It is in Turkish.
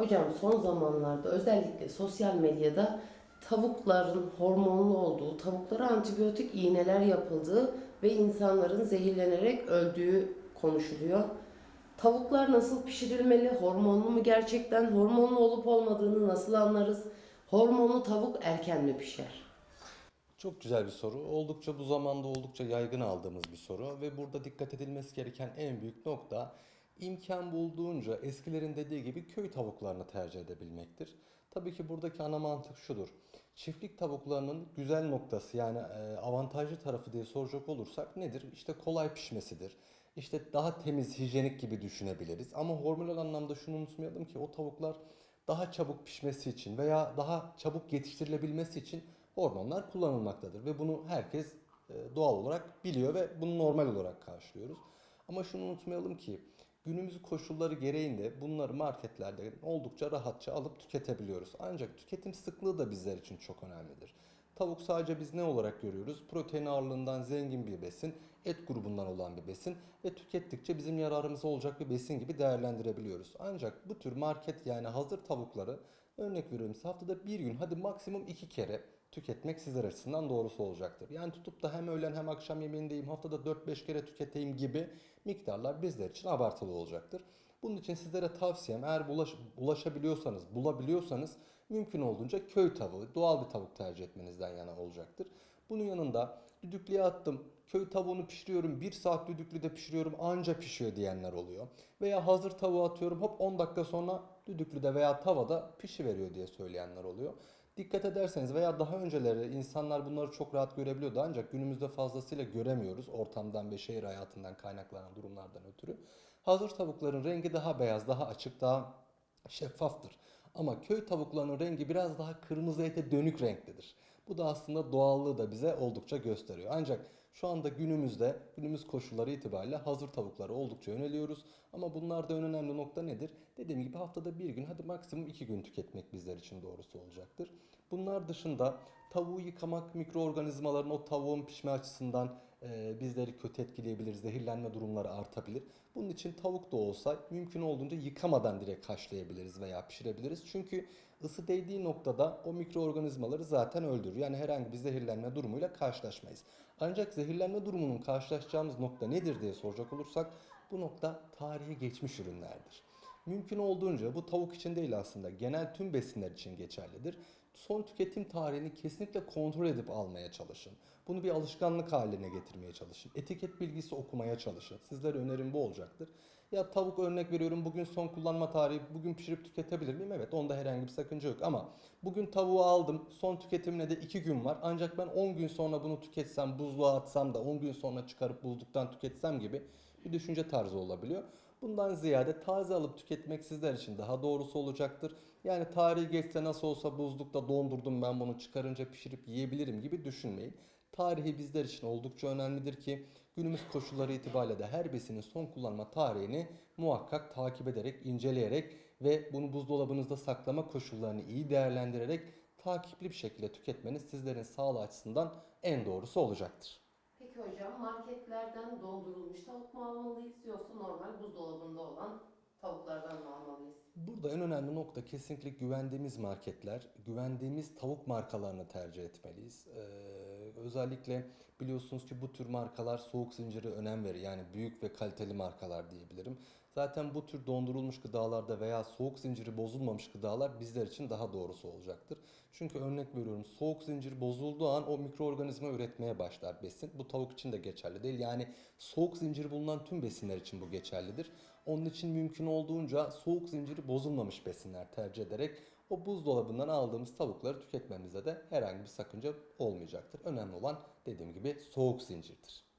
Hocam son zamanlarda özellikle sosyal medyada tavukların hormonlu olduğu, tavuklara antibiyotik iğneler yapıldığı ve insanların zehirlenerek öldüğü konuşuluyor. Tavuklar nasıl pişirilmeli? Hormonlu mu gerçekten? Hormonlu olup olmadığını nasıl anlarız? Hormonlu tavuk erken mi pişer? Çok güzel bir soru. Oldukça bu zamanda oldukça yaygın aldığımız bir soru ve burada dikkat edilmesi gereken en büyük nokta imkan bulduğunca eskilerin dediği gibi köy tavuklarını tercih edebilmektir. Tabii ki buradaki ana mantık şudur. Çiftlik tavuklarının güzel noktası yani e, avantajlı tarafı diye soracak olursak nedir? İşte kolay pişmesidir. İşte daha temiz, hijyenik gibi düşünebiliriz. Ama hormonal anlamda şunu unutmayalım ki o tavuklar daha çabuk pişmesi için veya daha çabuk yetiştirilebilmesi için hormonlar kullanılmaktadır ve bunu herkes e, doğal olarak biliyor ve bunu normal olarak karşılıyoruz. Ama şunu unutmayalım ki günümüz koşulları gereğinde bunları marketlerde oldukça rahatça alıp tüketebiliyoruz. Ancak tüketim sıklığı da bizler için çok önemlidir. Tavuk sadece biz ne olarak görüyoruz? Protein ağırlığından zengin bir besin, et grubundan olan bir besin ve tükettikçe bizim yararımıza olacak bir besin gibi değerlendirebiliyoruz. Ancak bu tür market yani hazır tavukları örnek veriyorum haftada bir gün hadi maksimum iki kere tüketmek sizler açısından doğrusu olacaktır. Yani tutup da hem öğlen hem akşam yemeğindeyim haftada 4-5 kere tüketeyim gibi miktarlar bizler için abartılı olacaktır. Bunun için sizlere tavsiyem eğer bulaş, ulaşabiliyorsanız, bulabiliyorsanız mümkün olduğunca köy tavuğu, doğal bir tavuk tercih etmenizden yana olacaktır. Bunun yanında düdüklüye attım, köy tavuğunu pişiriyorum, 1 saat düdüklüde pişiriyorum anca pişiyor diyenler oluyor. Veya hazır tavuğu atıyorum hop 10 dakika sonra düdüklüde veya tavada pişiveriyor diye söyleyenler oluyor. Dikkat ederseniz veya daha önceleri insanlar bunları çok rahat görebiliyordu ancak günümüzde fazlasıyla göremiyoruz ortamdan ve şehir hayatından kaynaklanan durumlardan ötürü. Hazır tavukların rengi daha beyaz, daha açık, daha şeffaftır. Ama köy tavuklarının rengi biraz daha kırmızı ete dönük renklidir. Bu da aslında doğallığı da bize oldukça gösteriyor. Ancak şu anda günümüzde, günümüz koşulları itibariyle hazır tavuklara oldukça yöneliyoruz. Ama bunlarda en önemli nokta nedir? Dediğim gibi haftada bir gün, hadi maksimum iki gün tüketmek bizler için doğrusu olacaktır. Bunlar dışında tavuğu yıkamak mikroorganizmaların o tavuğun pişme açısından e, bizleri kötü etkileyebilir, zehirlenme durumları artabilir. Bunun için tavuk da olsa mümkün olduğunca yıkamadan direkt haşlayabiliriz veya pişirebiliriz. Çünkü ısı değdiği noktada o mikroorganizmaları zaten öldürür. Yani herhangi bir zehirlenme durumuyla karşılaşmayız. Ancak zehirlenme durumunun karşılaşacağımız nokta nedir diye soracak olursak bu nokta tarihi geçmiş ürünlerdir. Mümkün olduğunca bu tavuk için değil aslında genel tüm besinler için geçerlidir. Son tüketim tarihini kesinlikle kontrol edip almaya çalışın. Bunu bir alışkanlık haline getirmeye çalışın. Etiket bilgisi okumaya çalışın. Sizlere önerim bu olacaktır. Ya tavuk örnek veriyorum bugün son kullanma tarihi bugün pişirip tüketebilir miyim? Evet onda herhangi bir sakınca yok ama bugün tavuğu aldım son tüketimine de 2 gün var. Ancak ben 10 gün sonra bunu tüketsem buzluğa atsam da 10 gün sonra çıkarıp buzluktan tüketsem gibi bir düşünce tarzı olabiliyor. Bundan ziyade taze alıp tüketmek sizler için daha doğrusu olacaktır. Yani tarihi geçse nasıl olsa buzlukta dondurdum ben bunu çıkarınca pişirip yiyebilirim gibi düşünmeyin. Tarihi bizler için oldukça önemlidir ki günümüz koşulları itibariyle de her besinin son kullanma tarihini muhakkak takip ederek, inceleyerek ve bunu buzdolabınızda saklama koşullarını iyi değerlendirerek takipli bir şekilde tüketmeniz sizlerin sağlığı açısından en doğrusu olacaktır. Peki hocam marketlerden dondurulmuş tavuk mu almalıyız yoksa normal buzdolabında olan? Burada en önemli nokta kesinlikle güvendiğimiz marketler, güvendiğimiz tavuk markalarını tercih etmeliyiz. Ee, özellikle biliyorsunuz ki bu tür markalar soğuk zinciri önem verir. Yani büyük ve kaliteli markalar diyebilirim. Zaten bu tür dondurulmuş gıdalarda veya soğuk zinciri bozulmamış gıdalar bizler için daha doğrusu olacaktır. Çünkü örnek veriyorum soğuk zincir bozulduğu an o mikroorganizma üretmeye başlar besin. Bu tavuk için de geçerli değil. Yani soğuk zincir bulunan tüm besinler için bu geçerlidir. Onun için mümkün olduğunca soğuk zinciri bozulmamış besinler tercih ederek o buzdolabından aldığımız tavukları tüketmemizde de herhangi bir sakınca olmayacaktır. Önemli olan dediğim gibi soğuk zincirdir.